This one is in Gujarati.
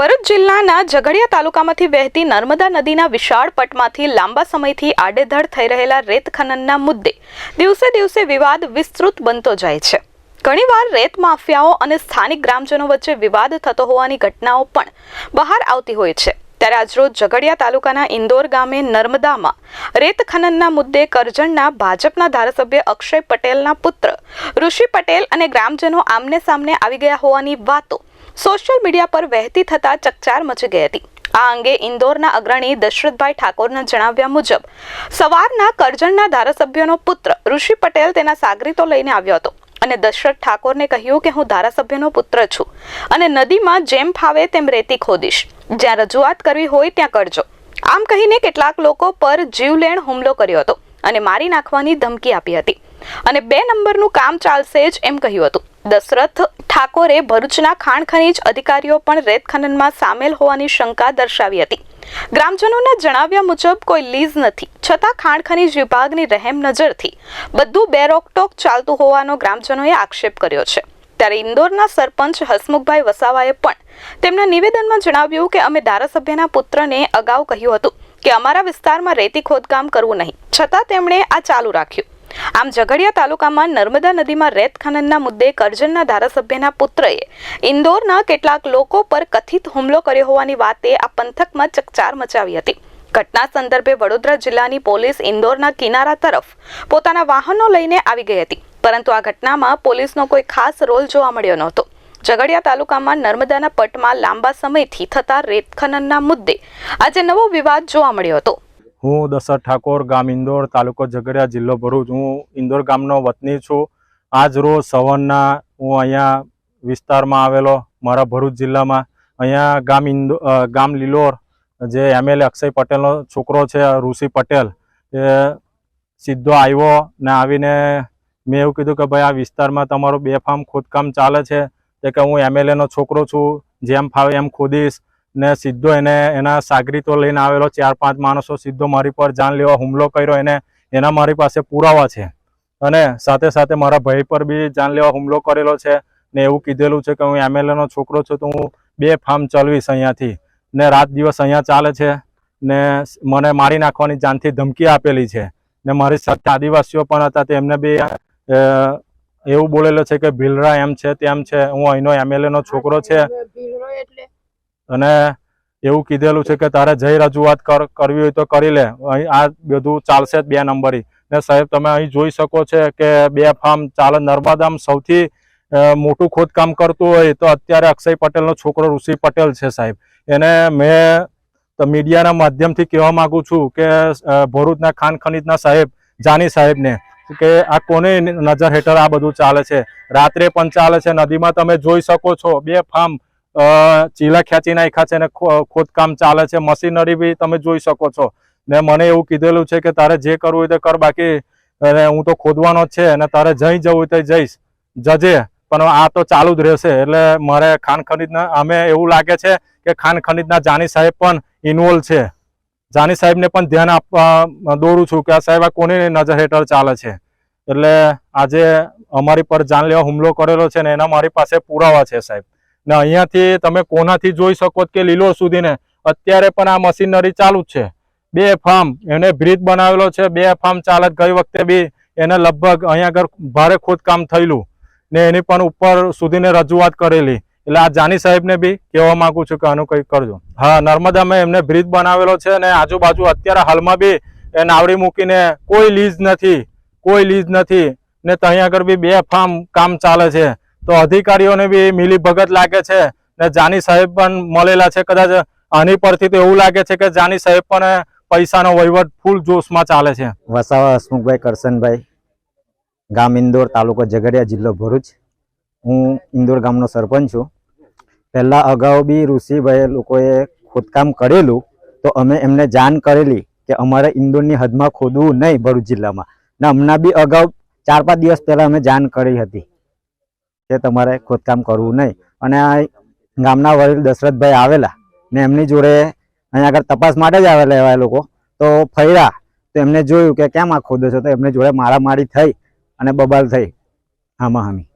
ભરૂચ જિલ્લાના ઝઘડિયા તાલુકામાંથી વહેતી નર્મદા નદીના વિશાળ પટમાંથી લાંબા સમયથી આડેધડ થઈ રહેલા રેત ખનનના મુદ્દે દિવસે દિવસે વિવાદ વિસ્તૃત બનતો જાય છે. ઘણીવાર રેત માફિયાઓ અને સ્થાનિક ગ્રામજનો વચ્ચે વિવાદ થતો હોવાની ઘટનાઓ પણ બહાર આવતી હોય છે. ત્યારે આજરોજ ઝઘડિયા તાલુકાના ઇન્દોર ગામે નર્મદામાં રેત ખનનના મુદ્દે કરજણના ભાજપના ધારાસભ્ય અક્ષય પટેલના પુત્ર ઋષિ પટેલ અને ગ્રામજનો આમને સામને આવી ગયા હોવાની વાતો સોશિયલ મીડિયા પર વહેતી થતા ચકચાર મચી ગઈ હતી. આ અંગે ઇન્દોરના અગ્રણી દશરથભાઈ ઠાકોરના જણાવ્યા મુજબ, સવારના કરજણના ધારાસભ્યનો પુત્ર ઋષિ પટેલ તેના સાગરીતો લઈને આવ્યો હતો અને દશરથ ઠાકોરને કહ્યું કે હું ધારાસભ્યનો પુત્ર છું અને નદીમાં જેમ ફાવે તેમ રેતી ખોદીશ. જ્યાં રજૂઆત કરવી હોય ત્યાં કરજો. આમ કહીને કેટલાક લોકો પર જીવલેણ હુમલો કર્યો હતો અને મારી નાખવાની ધમકી આપી હતી. અને બે નંબરનું કામ ચાલશે જ એમ કહ્યું હતું. દશરથ ઠાકોરે ભરૂચના ખાણ ખનીજ અધિકારીઓ પણ રેત ખનનમાં સામેલ હોવાની શંકા દર્શાવી હતી. ગ્રામજનોના જણાવ્યા મુજબ કોઈ લીઝ નથી, છતાં ખાણ ખનીજ વિભાગની રહેમ નજરથી બધું બેરોકટોક ચાલતું હોવાનો ગ્રામજનોએ આક્ષેપ કર્યો છે. ત્યારે ઇન્દોરના સરપંચ હસમુખભાઈ વસાવાએ પણ તેમના નિવેદનમાં જણાવ્યું કે અમે ધારાસભ્યના પુત્રને અગાઉ કહ્યું હતું કે અમારા વિસ્તારમાં રેતી ખોદકામ કરવું નહીં, છતાં તેમણે આ ચાલુ રાખ્યું. આમ ઝઘડિયા તાલુકામાં નર્મદા નદીમાં રેત ખનનના મુદ્દે કરજણના ધારાસભ્યના પુત્રએ ઇન્દોરના કેટલાક લોકો પર કથિત હુમલો કર્યો હોવાની વાતે આ પંથકમાં ચકચાર મચાવી હતી. ઘટના સંદર્ભે વડોદરા જિલ્લાની પોલીસ ઇન્દોરના કિનારા તરફ પોતાના વાહનો લઈને આવી ગઈ હતી. પરંતુ આ ઘટનામાં પોલીસનો કોઈ ખાસ રોલ જોવા મળ્યો નહોતો. ઝઘડિયા તાલુકામાં નર્મદાના પટમાં લાંબા સમયથી થતા રેત ખનનના મુદ્દે આજે નવો વિવાદ જોવા મળ્યો હતો. હું દશરથ ઠાકોર ગામ ઇન્દોર, તાલુકો ઝઘડિયા જિલ્લો ભરૂચ. હું ઇન્દોર ગામનો વતની છું. આજ રોજ સવારના હું અહીંયા વિસ્તારમાં આવેલો, મારા ભરૂચ જિલ્લામાં. અહીંયા ગામ ઇન્દો ગામ લીલોર, જે એમએલએ અક્ષય પટેલનો છોકરો છે, ઋષિ પટેલ, એ સીધો આવ્યો ને આવીને મેં એવું કીધું કે ભાઈ, આ વિસ્તારમાં તમારું બે ફાર્મ ખોદકામ ચાલે છે. તે કે હું એમએલએનો છોકરો છું, જેમ ફાવે એમ ખોદીશ. ને સીધો એને એના સાગરીતો લઈને આવેલો, ચાર પાંચ માણસો સીધો મારી પર જાન લેવા હુમલો કર્યો, એને, એના મારી પાસે પુરાવા છે. અને સાથે સાથે મારા ભાઈ પર બી જાન લેવા હુમલો કરેલો છે ને એવું કીધેલું છે કે હું એમએલએ નો છોકરો છું તો હું બે ફાર્મ ચલાવીશ અહીંયાથી. ને રાત દિવસ અહીંયા ચાલે છે ને મને મારી નાખવાની જાનથી ધમકી આપેલી છે. ને મારી સાથે આદિવાસીઓ પણ હતા તેમને બી એવું બોલેલો છે કે ભીલરા એમ છે તેમ છે, હું અહીંનો એમએલએ નો છોકરો છે. અને એવું કીધેલું છે કે તારે જઈ રજૂઆત કર, કરવી હોય તો કરી લે. અહીં આ બધું ચાલશે જ બે નંબરી. ને સાહેબ, તમે અહીં જોઈ શકો છો કે બે ફાર્મ ચાલે. નર્મદામાં સૌથી મોટું ખોદકામ કરતું હોય તો અત્યારે અક્ષય પટેલનો છોકરો ઋષિ પટેલ છે સાહેબ. એને મેં મીડિયાના માધ્યમથી કહેવા માગું છું કે ભરૂચના ખાન ખનીજના સાહેબ, જાની સાહેબને, કે આ કોની નજર હેઠળ આ બધું ચાલે છે? રાત્રે પણ ચાલે છે. નદીમાં તમે જોઈ શકો છો, બે ફાર્મ ચીલા ખેંચી નાખ્યા છે ને ખોદકામ ચાલે છે. મશીનરી બી તમે જોઈ શકો છો. ને મને એવું કીધેલું છે કે તારે જે કરવું હોય તે કર, બાકી હું તો ખોદવાનો જ છે અને તારે જઈ જવું હોય તો જઈશ. જજે, પણ આ તો ચાલુ જ રહેશે. એટલે મારે ખાન ખનીજના, અમે એવું લાગે છે કે ખાન ખનીજના જાની સાહેબ પણ ઇન્વોલ્વ છે. જાની સાહેબને પણ ધ્યાન આપવા દોરું છું કે આ સાહેબ આ કોની નજર હેઠળ ચાલે છે. એટલે આજે અમારી પર જાનલેવા હુમલો કરેલો છે ને એના મારી પાસે પુરાવા છે સાહેબ. ને અહીંયાથી તમે કોનાથી જોઈ શકો કે લીલો સુધીને, અત્યારે પણ આ મશીનરી ચાલુ જ છે. બે ફાર્મ એને બ્રિજ બનાવેલો છે, બે ફાર્મ ચાલે છે. ગઈ વખતે બી એને લગભગ અહીંયા આગળ ભારે ખોદકામ થયેલું ને એની પણ ઉપર સુધીને રજૂઆત કરેલી. એટલે આ જાની સાહેબને બી કહેવા માંગુ છું કે આનું કંઈક કરજો. હા, નર્મદામાં એમને બ્રિજ બનાવેલો છે ને આજુબાજુ અત્યારે હાલમાં બી એ નાવડી મૂકીને કોઈ લીઝ નથી, કોઈ લીઝ નથી ને ત્યાં આગળ બી બે ફાર્મ કામ ચાલે છે. તો અધિકારીઓને બી મિલી ભગત લાગે છે ને જાની સાહેબ પણ મળેલા છે. કદાચ આની પરથી તો એવું લાગે છે કે જાની સાહેબ પણ પૈસાનો વહીવટ ફૂલ જોશમાં ચાલે છે. વસાવા હસમુખભાઈ, કરશનભાઈ, ગામ ઇન્દોર, તાલુકો ઝઘડિયા, જિલ્લો ભરૂચ. હું ઇન્દોર ગામનો સરપંચ છું. પહેલાં અગાઉ બી ઋષિભાઈ લોકોએ ખોદકામ કરેલું તો અમે એમને જાણ કરેલી કે અમારે ઇન્દોરની હદમાં ખોદવું નહીં ભરૂચ જિલ્લામાં. ને હમણાં બી અગાઉ ચાર પાંચ દિવસ પહેલાં અમે જાણ કરી હતી. કે તમારે ખોદકામ કરવું નહીં. અને આ ગામના વડીલ દશરથભાઈ આવેલા ને એમની જોડે અહીંયા આગળ તપાસ માટે જ આવેલા એવા લોકો. તો ફર્યા, તો એમને જોયું કે કેમ આ ખોદો છો? તો એમને જોડે મારામારી થઈ અને બબાલ થઈ. આમાં હામી